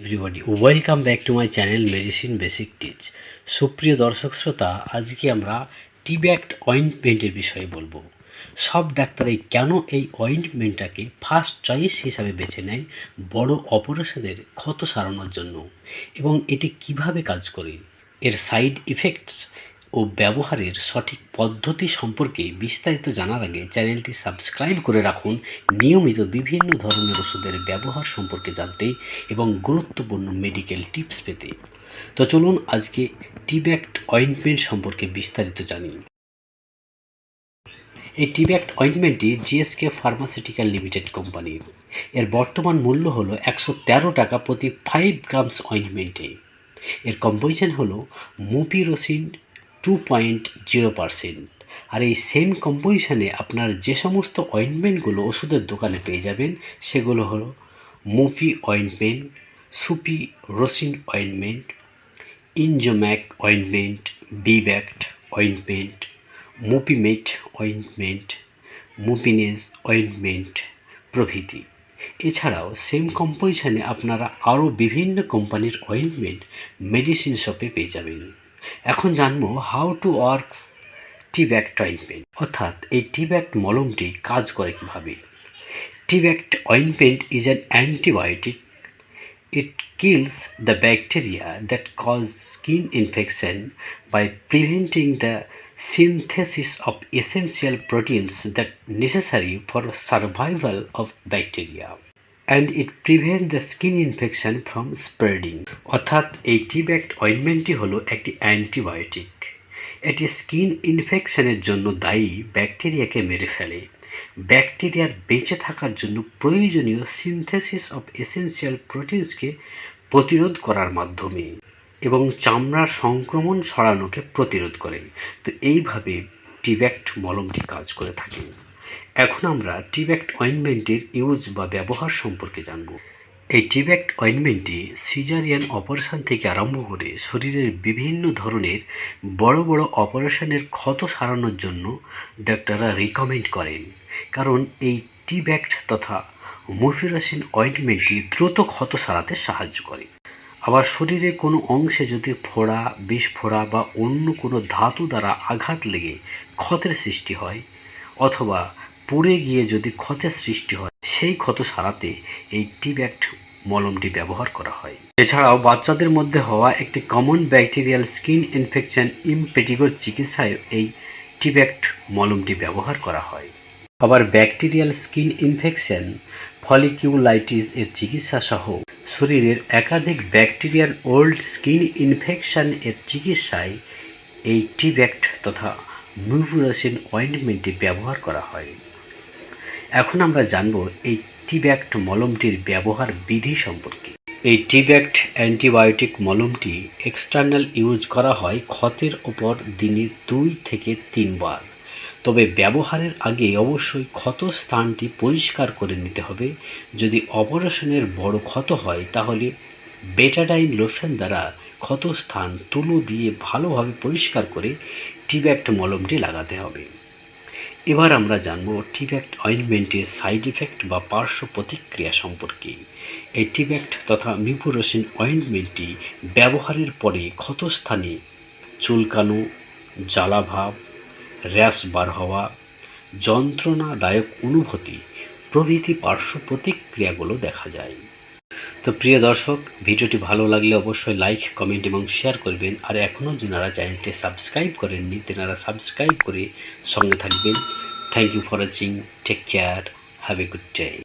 Everybody welcome back to my channel medicine basic teach সুপ্রিয় দর্শক শ্রোতা, আজকে আমরা টিব্যাক্ট অয়েন্টমেন্টের বিষয়ে বলব। সব ডাক্তারই কেন এই অয়েন্টমেন্টটাকে ফার্স্ট চয়েস হিসাবে বেছে নেয় বড় অপারেশনের ক্ষত সারানোর জন্য? এবং এটি কীভাবে কাজ করে? এর সাইড ইফেক্টস ও ব্যবহারের সঠিক পদ্ধতি সম্পর্কে বিস্তারিত জানার আগে চ্যানেলটি সাবস্ক্রাইব করে রাখুন। নিয়মিত বিভিন্ন ধরনের ওষুধের ব্যবহার সম্পর্কে জানতে এবং গুরুত্বপূর্ণ মেডিকেল টিপস পেতে। তো চলুন আজকে টিব্যাক্ট অয়েন্টমেন্ট সম্পর্কে বিস্তারিত জানি। এই টিব্যাক্ট অয়েন্টমেন্টটি জিএসকে ফার্মাসিউটিক্যাল লিমিটেড কোম্পানির। এর বর্তমান মূল্য হলো একশো টাকা প্রতি ফাইভ গ্রামস অয়েন্টমেন্টে এর কম্পোজিশন হলো mupirocin two point zero percent আর এই সেম কম্পোজিশনে আপনার যে সমস্ত অয়েন্টমেন্টগুলো ওষুধের দোকানে পেয়ে যাবেন, সেগুলো হলো মুপি অয়েন্টমেন্ট সুপি রোসিন অয়েন্টমেন্ট ইনজোম্যাক অয়েন্টমেন্ট বিব্যাক্ট অয়েন্টমেন্ট মুপিমেট অয়েন্টমেন্ট মুপিনেজ অয়েন্টমেন্ট প্রভৃতি। এছাড়াও সেম কম্পোজিশনে আপনারা আরও বিভিন্ন কোম্পানির অয়েন্টমেন্ট মেডিসিন শপে পেয়ে যাবেন। এখন জানবো how to work Tbact ointment অর্থাৎ এই টিব্যাক্ট মলমটি কাজ করে কীভাবে Tbact ointment is an antibiotic It kills the bacteria that cause skin infection by preventing the synthesis of essential proteins that necessary for survival of bacteria. And it prevents the skin infection from spreading অর্থাৎ এই টিব্যাক্ট অয়েন্টমেন্টটি হলো একটি antibiotic এটি skin ইনফেকশনের জন্য দায়ী ব্যাকটেরিয়াকে মেরে ফেলে। ব্যাকটেরিয়ার বেঁচে থাকার জন্য প্রয়োজনীয় সিনথেসিস অফ এসেনশিয়াল প্রোটিনসকে প্রতিরোধ করার মাধ্যমে এবং চামড়ার সংক্রমণ ছড়ানোকে প্রতিরোধ করে। তো এইভাবে টিব্যাক্ট মলমটি কাজ করে থাকে। এখন আমরা টিব্যাক্ট অয়েন্টমেন্টের ইউজ বা ব্যবহার সম্পর্কে জানব। এই টিব্যাক্ট অয়েন্টমেন্টটি সিজারিয়ান অপারেশন থেকে আরম্ভ করে শরীরের বিভিন্ন ধরনের বড় বড় অপারেশনের ক্ষত সারানোর জন্য ডাক্তাররা রিকমেন্ড করেন। কারণ এই টিব্যাক্ট তথা মুফিরাসিন অয়েন্টমেন্টটি দ্রুত ক্ষত সারাতে সাহায্য করে। আবার শরীরে কোনো অংশে যদি ফোড়া বিস্ফোড়া বা অন্য কোনো ধাতু দ্বারা আঘাত লেগে ক্ষতের সৃষ্টি হয়, অথবা পুড়ে গিয়ে যদি ক্ষতের সৃষ্টি হয়, সেই ক্ষত সারাতে এই টিব্যাক্ট মলমটি ব্যবহার করা হয়। এছাড়াও বাচ্চাদের মধ্যে হওয়া একটি কমন ব্যাকটেরিয়াল স্কিন ইনফেকশন ইমপেটিগোর চিকিৎসায় এই টিব্যাক্ট মলমটি ব্যবহার করা হয়। আবার ব্যাকটেরিয়াল স্কিন ইনফেকশন ফলিকিউলাইটিস এর চিকিৎসা সহ শরীরের একাধিক ব্যাকটেরিয়াল ওল্ড স্কিন ইনফেকশন এর চিকিৎসায় এই টিব্যাক্ট তথা মিউফুরাসিন অয়েন্টমেন্টটি ব্যবহার করা হয়। এখন আমরা জানব এই টিব্যাক্ট মলমটির ব্যবহার বিধি সম্পর্কে। এই টিব্যাক্ট অ্যান্টিবায়োটিক মলমটি এক্সটার্নাল ইউজ করা হয় ক্ষতের ওপর দিনে দুই থেকে তিনবার। তবে ব্যবহারের আগে অবশ্যই ক্ষত স্থানটি পরিষ্কার করে নিতে হবে। যদি অপারেশনের বড় ক্ষত হয়, তাহলে বেটাডাইন লোশন দ্বারা ক্ষত স্থান তুলো দিয়ে ভালোভাবে পরিষ্কার করে টিব্যাক্ট মলমটি লাগাতে হবে। এবার আমরা জানব টিব্যাক্ট অয়েন্টমেন্টের সাইড ইফেক্ট বা পার্শ্ব প্রতিক্রিয়া সম্পর্কে। এই টিব্যাক্ট তথা মিপুরোসিন অয়েন্টমেন্টটি ব্যবহারের পরে ক্ষতস্থানে চুলকানো, জ্বালাভাব র্যাশ বার হওয়া, যন্ত্রণাদায়ক অনুভূতি প্রভৃতি পার্শ্ব প্রতিক্রিয়াগুলো দেখা যায়। তো প্রিয় দর্শক, ভিডিওটি ভালো লাগলে অবশ্যই লাইক কমেন্ট এবং শেয়ার করবেন। আর এখনও যারা চ্যানেলটি সাবস্ক্রাইব করেননি, তেনারা সাবস্ক্রাইব করে সঙ্গে থাকবেন। Thank you for watching take care have a good day